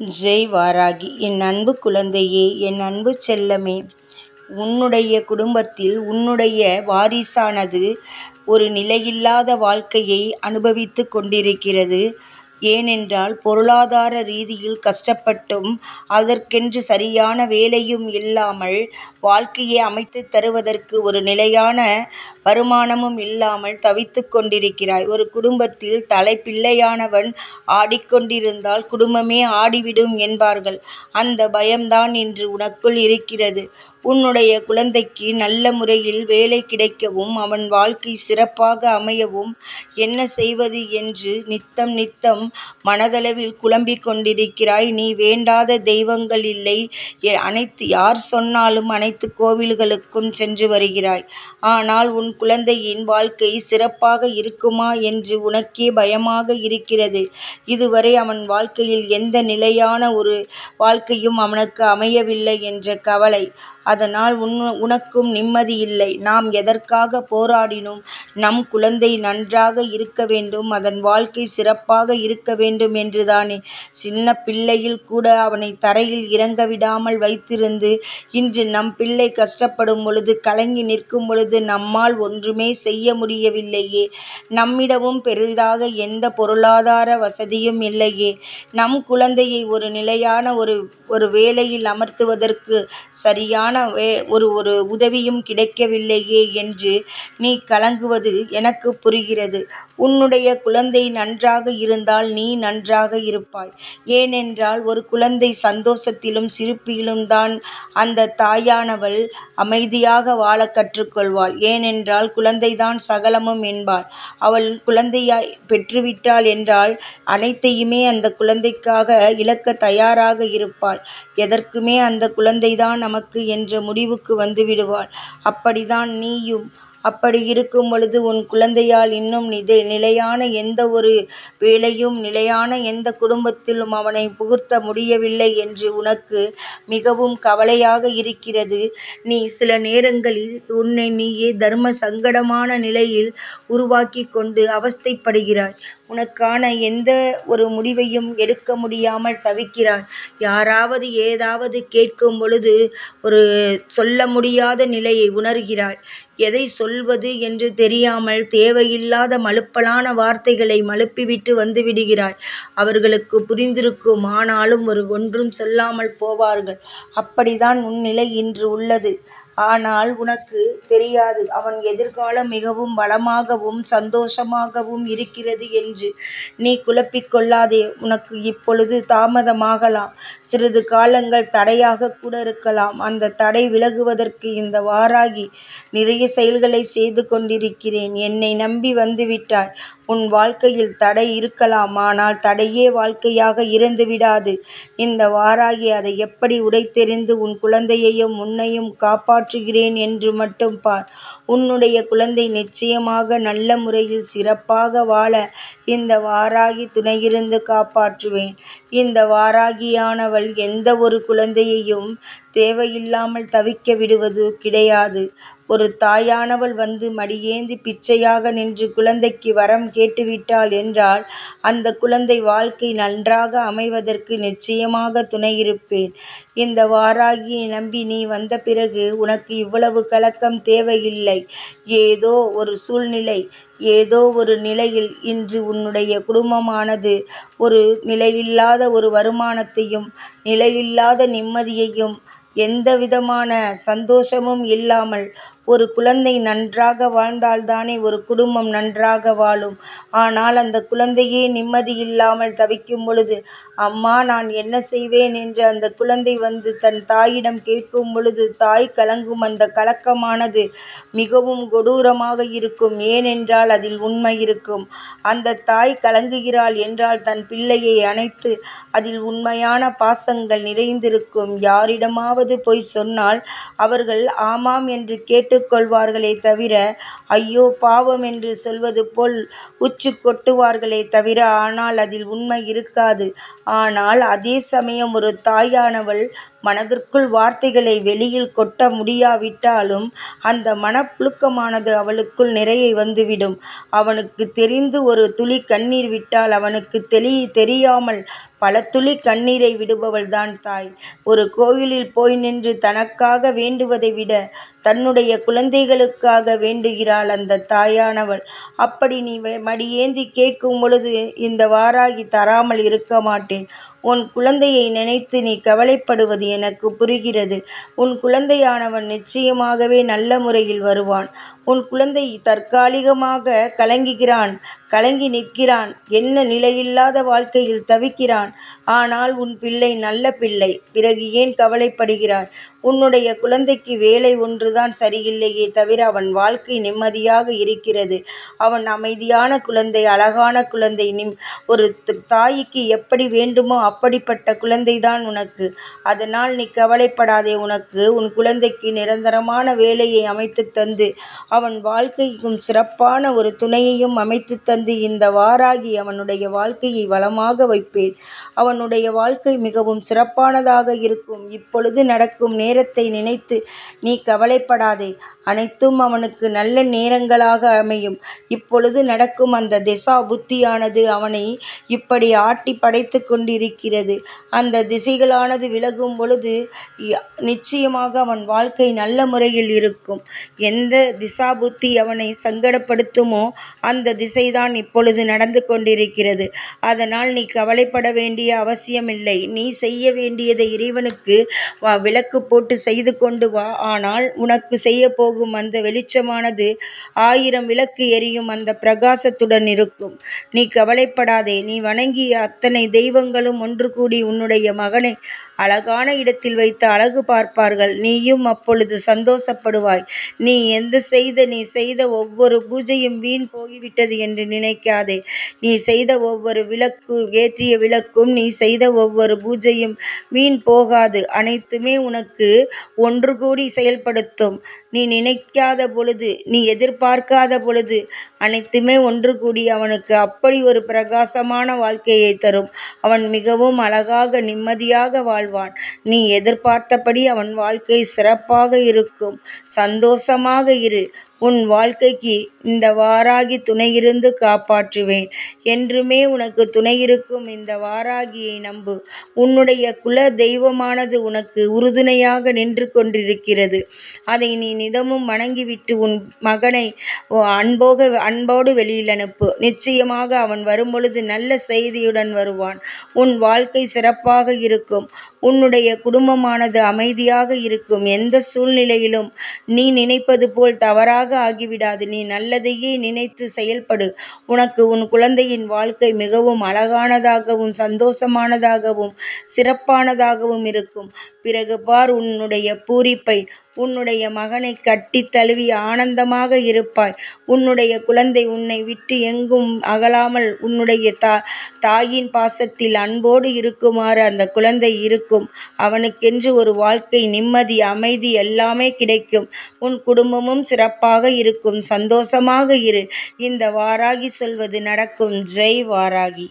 ஜெய் வாராகி என் அன்பு குழந்தையே என் அன்பு செல்லமே உன்னுடைய குடும்பத்தில் உன்னுடைய வாரிசானது ஒரு நிலையில்லாத வாழ்க்கையை அனுபவித்து கொண்டிருக்கிறது. ஏனென்றால் பொருளாதார ரீதியில் கஷ்டப்பட்டும் அதற்கென்று சரியான வேலையும் இல்லாமல் வாழ்க்கையை அமைத்து தருவதற்கு ஒரு நிலையான வருமானமும் இல்லாமல் தவித்து கொண்டிருக்கிறாய். ஒரு குடும்பத்தில் தலைப்பிள்ளையானவன் ஆடிக்கொண்டிருந்தால் குடும்பமே ஆடிவிடும் என்பார்கள். அந்த பயம்தான் இன்று உனக்குள் இருக்கிறது. உன்னுடைய குழந்தைக்கு நல்ல முறையில் வேலை கிடைக்கவும் அவன் வாழ்க்கை சிறப்பாக அமையவும் என்ன செய்வது என்று நித்தம் நித்தம் மனதளவில் குழம்பிக் கொண்டிருக்கிறாய். நீ வேண்டாத தெய்வங்கள் இல்லை. அனைத்து யார் சொன்னாலும் அனைத்து கோவில்களுக்கும் சென்று வருகிறாய். ஆனால் உன் குழந்தையின் வாழ்க்கை சிறப்பாக இருக்குமா என்று உனக்கே பயமாக இருக்கிறது. இதுவரை அவன் வாழ்க்கையில் எந்த நிலையான ஒரு வாழ்க்கையும் அவனுக்கு அமையவில்லை என்ற கவலை. அதனால் உன் உனக்கும் நிம்மதி இல்லை. நாம் எதற்காக போராடினோம் நம் குழந்தை நன்றாக இருக்க வேண்டும். அதன் வாழ்க்கை சிறப்பாக இருக்க வேண்டும் என்றுதானே. சின்ன பிள்ளையில் கூட அவனை தரையில் இறங்க விடாமல் வைத்திருந்து இன்று நம் பிள்ளை கஷ்டப்படும் பொழுது கலங்கி நிற்கும் பொழுது நம்மால் ஒன்றுமே செய்ய முடியவில்லையே. நம்மிடமும் பெரிதாக எந்த பொருளாதார வசதியும் இல்லையே. நம் குழந்தையை ஒரு நிலையான ஒரு ஒரு வேலையில் அமர்த்துவதற்கு சரியான வே ஒரு ஒரு உதவியும் கிடைக்கவில்லையே என்று நீ கலங்குவது எனக்கு புரிகிறது. உன்னுடைய குழந்தை நன்றாக இருந்தால் நீ நன்றாக இருப்பாய். ஏனென்றால் ஒரு குழந்தை சந்தோஷத்திலும் சிரிப்பிலும் தான் அந்த தாயானவள் அமைதியாக வாழ கற்றுக்கொள்வாள். ஏனென்றால் குழந்தைதான் சகலமும் என்பாள். அவள் குழந்தையாய் பெற்றுவிட்டாள் என்றால் அனைத்தையுமே அந்த குழந்தைக்காக இழக்க தயாராக இருப்பாள். எதற்குமே அந்த குழந்தைதான் நமக்கு என்று முடிவுக்கு வந்துவிடுவாள் அப்படித்தான் அப்படிதான் நீயும் அப்படி இருக்கும் பொழுது உன் குழந்தையால் இன்னும் நிதை நிலையான எந்த ஒரு வேலையும் நிலையான எந்த குடும்பத்திலும் அவனை புகுத்த முடியவில்லை என்று உனக்கு மிகவும் கவலையாக இருக்கிறது. நீ சில நேரங்களில் உன்னை நீயே தர்ம சங்கடமான நிலையில் உருவாக்கி கொண்டு அவஸ்தைப்படுகிறாய். உனக்கான எந்த ஒரு முடிவையும் எடுக்க முடியாமல் தவிக்கிறாய். யாராவது ஏதாவது கேட்கும் பொழுது ஒரு சொல்ல முடியாத நிலையை உணர்கிறாய். எதை சொல்வது என்று தெரியாமல் தேவையில்லாத மழுப்பலான வார்த்தைகளை மழுப்பிவிட்டு வந்து விடுகிறாய். அவர்களுக்கு புரிந்திருக்கும் ஆனாலும் ஒரு ஒன்றும் சொல்லாமல் போவார்கள். அப்படிதான் உன் நிலை இன்று உள்ளது. ஆனால் உனக்கு தெரியாது அவன் எதிர்காலம் மிகவும் வளமாகவும் சந்தோஷமாகவும் இருக்கிறது என்று. நீ குழப்பிக் கொள்ளாதே உனக்கு இப்பொழுது தாமதமாகலாம். சிறிது காலங்கள் தடையாக கூட இருக்கலாம். அந்த தடை விலகுவதற்கு இந்த வாராகி நிறைய செயல்களை செய்து கொண்டிருக்கிறேன். என்னை நம்பி வந்துவிட்டாய். உன் வாழ்க்கையில் தடை இருக்கலாம் ஆனால் தடையே வாழ்க்கையாக இருந்து விடாது. இந்த வாராகி அதை எப்படி உடைத்தெறிந்து உன் குழந்தையையும் உன்னையும் காப்பாற்றுகிறேன் என்று மட்டும் பார். உன்னுடைய குழந்தை நிச்சயமாக நல்ல முறையில் சிறப்பாக வாழ இந்த வாராகி துணையிருந்து காப்பாற்றுவேன். இந்த வாராகியானவள் எந்த ஒரு குழந்தையையும் தேவையில்லாமல் தவிக்க விடுவது கிடையாது. ஒரு தாயானவள் வந்து மடியேந்தி பிச்சையாக நின்று குழந்தைக்கு வரம் கேட்டுவிட்டாள் என்றால் அந்த குழந்தை வாழ்க்கை நன்றாக அமைவதற்கு நிச்சயமாக துணையிருப்பேன். இந்த வாராகியை நம்பி நீ வந்த பிறகு உனக்கு இவ்வளவு கலக்கம் தேவையில்லை. ஏதோ ஒரு சூழ்நிலை ஏதோ ஒரு நிலையில் இன்று உன்னுடைய குடும்பமானது ஒரு நிலையில்லாத ஒரு வருமானத்தையும் நிலையில்லாத நிம்மதியையும் எந்த விதமான சந்தோஷமும் இல்லாமல் ஒரு குழந்தை நன்றாக வாழ்ந்தால்தானே ஒரு குடும்பம் நன்றாக வாழும். ஆனால் அந்த குழந்தையே நிம்மதி இல்லாமல் தவிக்கும் பொழுது அம்மா நான் என்ன செய்வேன் என்று அந்த குழந்தை வந்து தன் தாயிடம் கேட்கும் பொழுது தாய் கலங்கும் அந்த கலக்கமானது மிகவும் கொடூரமாக இருக்கும். ஏனென்றால் அதில் உண்மை இருக்கும். அந்த தாய் கலங்குகிறாள் என்றால் தன் பிள்ளையை அணைத்து அதில் உண்மையான பாசங்கள் நிறைந்திருக்கும். யாரிடமாவது போய் சொன்னால் அவர்கள் ஆமாம் என்று கேட்டு கொள்வார்களே தவிர ஐயோ பாவம் என்று சொல்வது போல் உச்சு கொட்டுவார்களே தவிர ஆனால் அதில் உண்மை இருக்காது ஆனால் அதே சமயம் ஒரு தாயானவள் மனதிற்குள் வார்த்தைகளை வெளியில் கொட்ட முடியாவிட்டாலும் அந்த மனப்புழுக்கமானது அவளுக்குள் நிறைய வந்துவிடும். அவனுக்கு தெரிந்து ஒரு துளி கண்ணீர் விட்டால் அவனுக்கு தெளி தெரியாமல் பல துளி கண்ணீரை விடுபவள்தான் தாய். ஒரு கோயிலில் போய் நின்று தனக்காக வேண்டுவதை விட தன்னுடைய குழந்தைகளுக்காக வேண்டுகிறாள் அந்த தாயானவள். அப்படி நீ மடியேந்தி கேட்கும் பொழுது இந்த வாராகி தராமல் இருக்க மாட்டேன். உன் குழந்தையை நினைத்து நீ கவலைப்படுவது எனக்கு புரிகிறது. உன் குழந்தையானவன் நிச்சயமாகவே நல்ல முறையில் வருவான். உன் குழந்தை தற்காலிகமாக கலங்குகிறான் கலங்கி நிற்கிறான் என்ன நிலையில்லாத வாழ்க்கையில் தவிக்கிறான். ஆனால் உன் பிள்ளை நல்ல பிள்ளை. பிறகு ஏன் கவலைப்படுகிறாய்? உன்னுடைய குழந்தைக்கு வேலை ஒன்றுதான் சரியில்லையே தவிர அவன் வாழ்க்கை நிம்மதியாக இருக்கிறது. அவன் அமைதியான குழந்தை அழகான குழந்தை. நிம் ஒரு தாய்க்கு எப்படி வேண்டுமோ அப்படிப்பட்ட குழந்தைதான் உனக்கு. அதனால் நீ கவலைப்படாதே உனக்கு உன் குழந்தைக்கு நிரந்தரமான வேலையை அமைத்துத் தந்து அவன் வாழ்க்கைக்கும் சிறப்பான ஒரு துணையையும் அமைத்துத் தந்து இந்த வாராகி அவனுடைய வாழ்க்கையை வளமாக வைப்பேன். அவனுடைய வாழ்க்கை மிகவும் சிறப்பானதாக இருக்கும். இப்பொழுது நடக்கும் நேரத்தை நினைத்து நீ கவலைப்படாதே. அனைத்தும் அவனுக்கு நல்ல நேரங்களாக அமையும். இப்பொழுது நடக்கும் அந்த திசா புத்தியானது அவனை இப்படி ஆட்டி படைத்துக் கொண்டிருக்கிறது. அந்த திசைகளானது விலகும் பொழுது நிச்சயமாக அவன் வாழ்க்கை நல்ல முறையில் இருக்கும். எந்த திசா புத்தி அவனை சங்கடப்படுத்துமோ அந்த திசைதான் இப்பொழுது நடந்து கொண்டிருக்கிறது. அதனால் நீ கவலைப்பட வேண்டிய அவசியமில்லை. நீ செய்ய வேண்டியதை இறைவனுக்கு விளக்கு போட்டு செய்து கொண்டு வா. ஆனால் உனக்கு செய்யப் போகும் அந்த வெளிச்சமானது ஆயிரம் விளக்கு எரியும் அந்த பிரகாசத்துடன் இருக்கும். நீ கவலைப்படாதே. நீ வணங்கிய அத்தனை தெய்வங்களும் ஒன்று கூடி உன்னுடைய மகனை அழகான இடத்தில் வைத்து அழகு பார்ப்பார்கள். நீயும் அப்பொழுது சந்தோஷப்படுவாய். நீ எந்த செய்த நீ செய்த ஒவ்வொரு பூஜையும் வீண் போய்விட்டது என்று நினைக்காதே. நீ செய்த ஒவ்வொரு விளக்கு ஏற்றிய விளக்கும் நீ செய்த ஒவ்வொரு பூஜையும் வீண் போகாது. அனைத்துமே உனக்கு ஒன்று கூடி செயல்படுத்தும். நீ நினைக்காத பொழுது நீ எதிர்பார்க்காத பொழுது அனைத்துமே ஒன்று கூடி அவனுக்கு அப்படி ஒரு பிரகாசமான வாழ்க்கையை தரும். அவன் மிகவும் அழகாக நிம்மதியாக வாழ்வான். நீ எதிர்பார்த்தபடி அவன் வாழ்க்கை சிறப்பாக இருக்கும். சந்தோஷமாக இரு. உன் வாழ்க்கைக்கு இந்த வாராகி துணையிருந்து காப்பாற்றுவேன். என்றுமே உனக்கு துணையிருக்கும் இந்த வாராகியை நம்பு. உன்னுடைய குல தெய்வமானது உனக்கு உறுதுணையாக நின்று கொண்டிருக்கிறது. அதை நீ நிதமும் வணங்கிவிட்டு உன் மகனை அன்போக அன்போடு வெளியில் அனுப்பு. நிச்சயமாக அவன் வரும்பொழுது நல்ல செய்தியுடன் வருவான். உன் வாழ்க்கை சிறப்பாக இருக்கும். உன்னுடைய குடும்பமானது அமைதியாக இருக்கும். எந்த சூழ்நிலையிலும் நீ நினைப்பது போல் தவறாக ஆகிவிடாது. நீ நல்லதையே நினைத்து செயல்படு. உனக்கு உன் குழந்தையின் வாழ்க்கை மிகவும் அழகானதாகவும் சந்தோஷமானதாகவும் சிறப்பானதாகவும் இருக்கும். பிறகு பார் உன்னுடைய பூரிப்பை. உன்னுடைய மகனை கட்டித் தழுவி ஆனந்தமாக இருப்பாய். உன்னுடைய குழந்தை உன்னை விட்டு எங்கும் அகலாமல் உன்னுடைய தா தாயின் பாசத்தில் அன்போடு இருக்குமாறு அந்த குழந்தை இருக்கும். அவனுக்கென்று ஒரு வாழ்க்கை நிம்மதி அமைதி எல்லாமே கிடைக்கும். உன் குடும்பமும் சிறப்பாக இருக்கும். சந்தோஷமாக இரு. இந்த வாராகி சொல்வது நடக்கும். ஜெய் வாராகி.